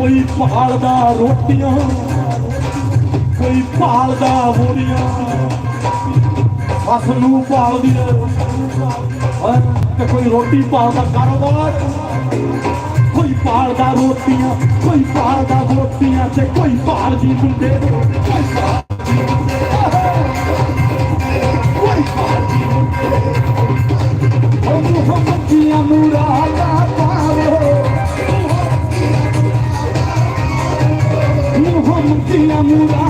ਕੋਈ ਪਹਾੜਦਾ ਰੋਟੀਆਂ, ਕੋਈ ਪਹਾੜਦਾ ਬੋਰੀਆਂ ਹੱਥ ਨੂੰ ਪਾਲਦੀ ਹੈ। ਤੇ ਕੋਈ ਰੋਟੀ ਪਾਲਦਾ ਕਾਰੋਬਾਰ, ਕੋਈ ਪਾਲਦਾ ਰੋਟੀਆਂ, ਕੋਈ ਪਾਲਦਾ ਰੋਟੀਆਂ ਤੇ ਕੋਈ ਪਾਲਦੀ ਮੁੰਡੇ ਕੋਈ ਪਾਲਦੀ ਕੋਈ ਪਾਲਦੀ ਮੁੰਡੇ ਉਹ ਮੁਹੰਮਦ ਦੀਆਂ ਮੂਰਾ। Tira mudar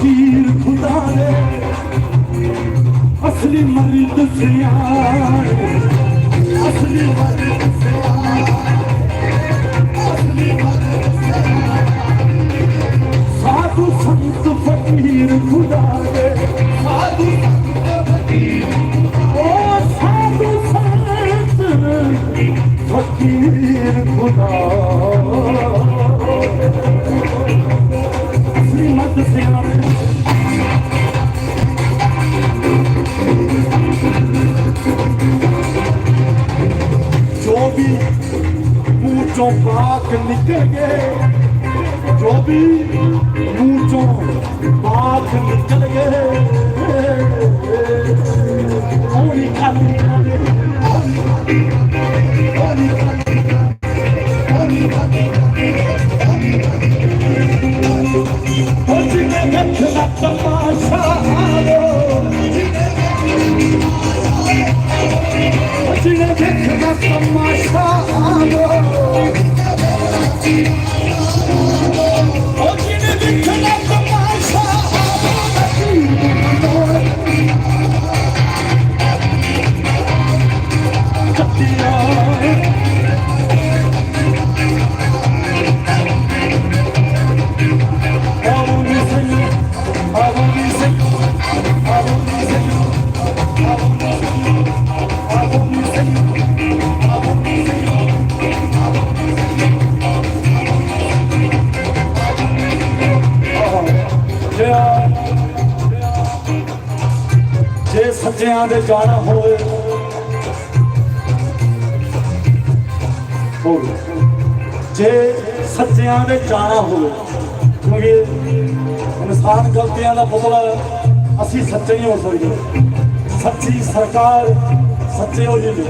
ਫਕੀਰ ਖੁਦਾ ਨੇ ਅਸਲੀ ਮਰੀਦ ਸਿਆਣ ਅਸਲੀ ਮਰੀਦ Mucho निकले जो भी मुझो बात निकल गए होली खाली होली खाली होली खाली ਸੱਚਿਆਂ ਦੇ ਜਾਣਾ ਹੋਵੇ ਜੇ ਸੱਚਿਆਂ ਦੇ ਜਾਣਾ ਹੋਵੇ ਕਿਉਂਕਿ ਇਨਸਾਨ ਗਲਤੀਆਂ ਦਾ ਬਦਲਾ ਅਸੀਂ ਸੱਚੇ ਹੀ ਹੋ ਸਕਦੇ ਸੱਚੀ ਸਰਕਾਰ ਸੱਚੇ ਹੋ ਜੀ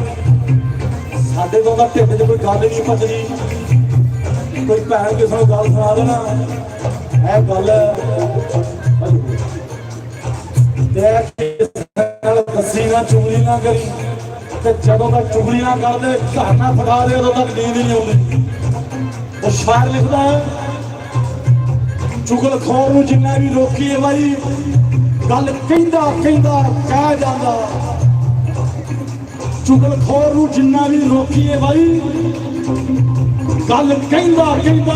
ਸਾਡੇ ਤੋਂ ਤਾਂ ਢਿੱਡ 'ਚ ਕੋਈ ਗੱਲ ਨਹੀਂ ਪਚਦੀ ਕੋਈ ਭੈਣ ਕਿਸੇ ਨੂੰ ਗੱਲ ਸੁਣਾ ਦੇਣਾ, ਇਹ ਗੱਲ ਤੇ ਨਾ ਚੁਗਲੀ ਕਰੀ। ਤੇ ਜਦੋਂ ਤੱਕ ਚੁਗਲੀ ਨਾ ਕਰਦੇ ਘਰ ਨਾ ਫੜਾ ਦੇ, ਉਦੋਂ ਤੱਕ ਨੀਂਦ ਨਹੀਂ ਆਉਂਦੀ। ਉਹ ਸ਼ਾਇਰ ਲਿਖਦਾ ਹੈ ਚੁਗਲਖੋਰ ਨੂੰ ਜਿੰਨਾ ਵੀ ਰੋਕੀਏ ਬਾਈ, ਗੱਲ ਕਹਿੰਦਾ ਕਹਿੰਦਾ, ਕਹਿ ਜਾਂਦਾ। ਚੁਗਲਖੋਰ ਨੂੰ ਜਿੰਨਾ ਵੀ ਰੋਕੀਏ ਬਾਈ, ਗੱਲ ਕਹਿੰਦਾ ਕਹਿੰਦਾ,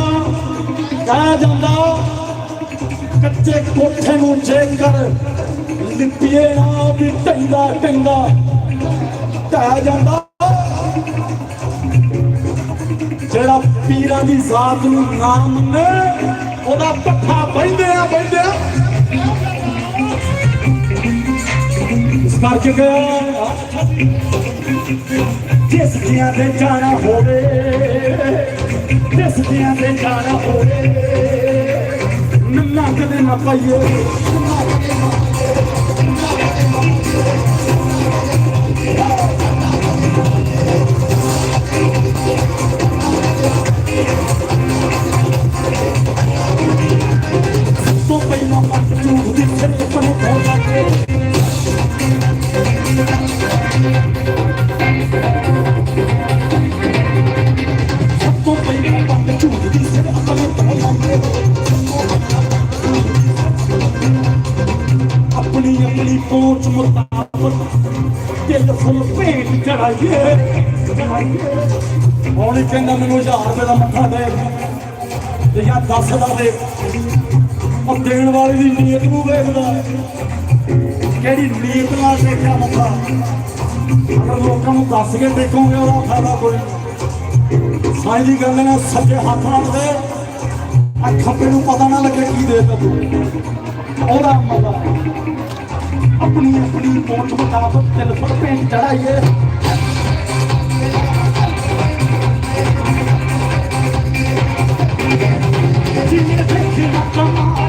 ਕਹਿ ਜਾਂਦਾ। ਕੱਚੇ ਕੋਠੇ ਨੂੰ ਜੇਕਰ ਲਿਪੀਏ ਨਾ ਵੀ ਟੰਗਾ ਟੰਗਾ ਕਹਿ ਜਾਂਦਾ। ਜਿਹੜਾ ਪੀਰਾਂ ਦੀ ਜ਼ਾਤ ਨੂੰ ਨਾ ਮੰਨੇ, ਉਹਦਾ ਪੱਠਾ ਬੈਂਦੇ ਆ ਬੈਂਦੇ ਆ। ਇਸ ਕਰਕੇ ਗਿਆ ਜਿਸ ਦੀਆਂ ਤੇ ਜਾਣਾ ਹੋਵੇ, ਜਿਸ ਦੀਆਂ ਤੇ ਜਾਣਾ ਹੋਵੇ, ਨੰਨਾ ਕਦੇ ਨਾ ਪਾਈਏ। ਤੋਂ ਭੇਟ ਚੜਾਈਏ ਹੁਣ ਕਹਿੰਦਾ ਮੈਨੂੰ 1000 ਰੁਪਏ ਦਾ ਮੱਥਾ ਦੇ ਤੇ ਜਾਂ 10 ਦਾ ਦੇ। ਉਹ ਦੇਣ ਵਾਲੇ ਦੀ ਨੀਅਤ ਨੂੰ ਵੇਖਦਾ। ਕਿਹੜੀ ਨੀਅਤ ਨਾਲ ਦੇਖਿਆ ਮੱਥਾ ਅਗਰ ਲੋਕਾਂ ਨੂੰ ਦੱਸ ਕੇ ਦੇਖੋਗੇ ਉਹਦਾ ਫਾਇਦਾ ਕੋਈ। ਸਾਈ ਦੀ ਗੱਲ ਨਾਲ ਸੱਜੇ ਹੱਥ ਨਾਲ ਦੇ। ਆ ਖੱਬੇ ਨੂੰ ਪਤਾ ਨਾ ਲੱਗੇ ਕੀ ਦੇ ਤੂੰ। ਉਹਦਾ ਮਜ਼ਾ। ਆਪਣੀ ਆਪਣੀ ਪਹੁੰਚ ਮੁਤਾਬਕ ਦਿਲ ਪਰ ਪੇਂਟ ਚੜਾਈਏ ਜਿੰਨੇ ਦੇਖੇ ਨਾ ਕਮਾ